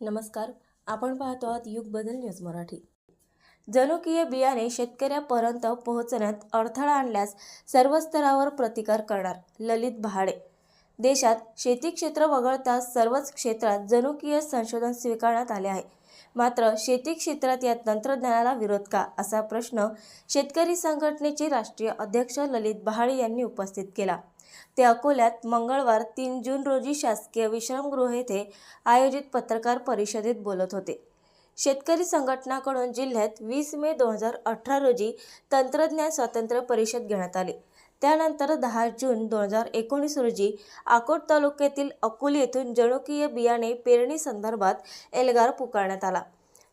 नमस्कार आपण पाहतो आहात युग बदल न्यूज मराठी. जनुकीय बियाणे शेतकऱ्यापर्यंत पोहोचण्यात अडथळा आणल्यास सर्व स्तरावर प्रतिकार करणार ललित बहाडे. देशात शेती क्षेत्र वगळता सर्वच क्षेत्रात जनुकीय संशोधन स्वीकारण्यात आले आहे. मात्र शेती क्षेत्रात या तंत्रज्ञानाला विरोध का? असा प्रश्न शेतकरी संघटनेचे राष्ट्रीय अध्यक्ष ललित बहाडे यांनी उपस्थित केला. ते अकोल्यात मंगळवार तीन जून रोजी शासकीय विश्रामगृह येथे आयोजित पत्रकार परिषदेत बोलत होते. शेतकरी संघटनाकडून जिल्ह्यात वीस मे दोन हजार अठरा रोजी तंत्रज्ञान स्वातंत्र्य परिषद घेण्यात आली. त्यानंतर दहा जून दोन हजार एकोणीस रोजी अकोट तालुक्यातील अकोली येथून जनुकीय बियाणे पेरणी संदर्भात एल्गार पुकारण्यात आला.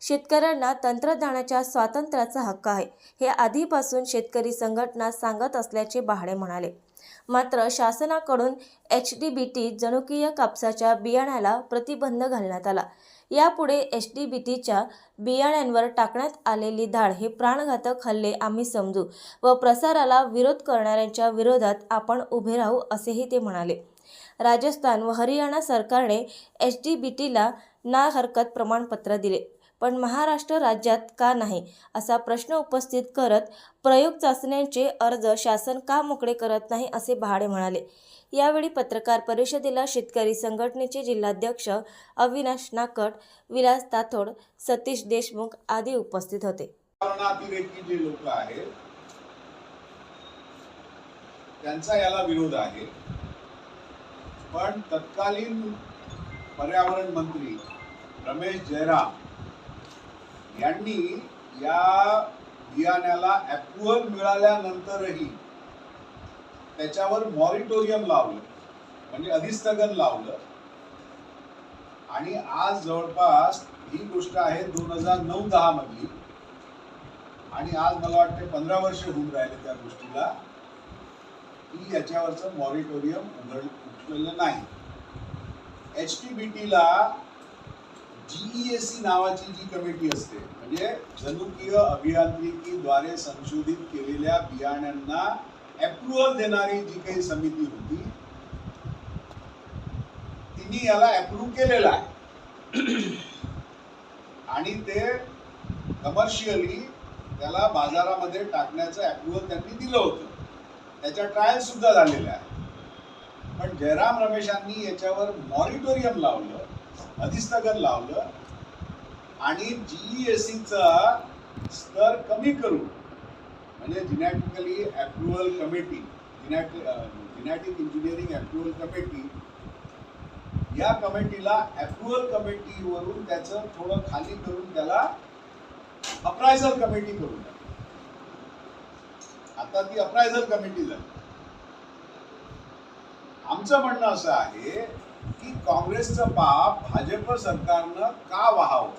शेतकऱ्यांना तंत्रज्ञानाच्या स्वातंत्र्याचा हक्क आहे हे आधीपासून शेतकरी संघटना सांगत असल्याचे बहाडे म्हणाले. मात्र शासनाकडून एच डी बी टी जनुकीय कापसाच्या बियाण्याला प्रतिबंध घालण्यात आला. यापुढे एच डी बी टीच्या बियाण्यांवर टाकण्यात आलेली धाड हे प्राणघातक हल्ले आम्ही समजू व प्रसाराला विरोध करणाऱ्यांच्या विरोधात आपण उभे राहू असेही ते म्हणाले. राजस्थान व हरियाणा सरकारने एच डी बी टीला ना हरकत प्रमाणपत्र दिले. पण महाराष्ट्र राज्यात का नाही असा प्रश्न उपस्थित करत प्रयोग चाचण्यांचे अर्ज शासन का मोकळे करत नाही असे भाडे म्हणाले. यावेळी पत्रकार परिषदेला शेतकरी संघटनेचे जिल्हाध्यक्ष अविनाश नाकट विलास ताथोड सतीश देशमुख आदी उपस्थित होते. जे लोक आहेत त्यांचा याला विरोध आहे. पण तत्कालीन पर्यावरण मंत्री रमेश जयराम यांनी या बियाण्याला अप्रुव्हल मिळाल्यानंतरही त्याच्यावर मॉरिटोरियम लावलं म्हणजे अधिस्थगन लावलं. आणि आज जवळपास ही गोष्ट आहे दोन हजार नऊ दहा मधली आणि आज मला वाटते पंधरा वर्ष होऊन राहिले त्या गोष्टीला की याच्यावरचं मॉरिटोरियम उघड उठलेलं नाही. एच टी बी टीला जीईएसी नावाची जी कमिटी असते म्हणजे जनुकीय अभियांत्रिकीद्वारे संशोधित केलेल्या बियाण्यांना अप्रुव्हल देणारी जी काही समिती होती तिने याला अप्रूव्ह केलेला आहे. आणि ते कमर्शियली त्याला बाजारामध्ये टाकण्याचं अप्रुव्हल त्यांनी दिलं होतं. त्याच्या ट्रायल सुद्धा झालेल्या आहे पण जयराम रमेशांनी याच्यावर मॉरिटोरियम लावलं. अधिसनगर लावलं आणि जीईएसीचा स्तर कमी करून म्हणजे genetically approval committee genetic engineering approval committee या कमिटीला अप्रुव्हल कमिटीवरून त्याचं थोडं खाली करून त्याला अप्रायझल कमिटी करून आता ती अप्रायझल कमिटी झाली. आमचं म्हणणं असं आहे की काँग्रेसचं पाप भाजप सरकारनं का व्हावं?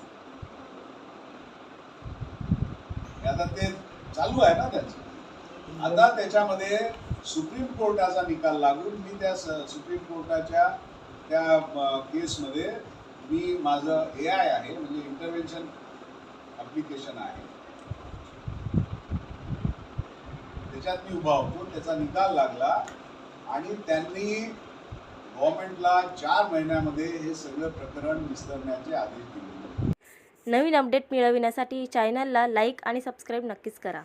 हे आता ते चालू आहे ना त्यांचं. आता त्याच्यामध्ये सुप्रीम कोर्टाचा निकाल लागून मी त्या सुप्रीम कोर्टाच्या त्या केसमध्ये मी माझं ए आय आहे म्हणजे इंटरव्हेन्शन ॲप्लिकेशन आहे. त्याच्यात मी उभा होतो त्याचा निकाल लागला आणि त्यांनी गव्हर्नमेंटला चार महिन्यामध्ये हे सगळं प्रकरण विसरण्याचे आदेश दिले. नवीन अपडेट मिळविण्यासाठी चॅनलला लाईक आणि सबस्क्राईब नक्कीच करा.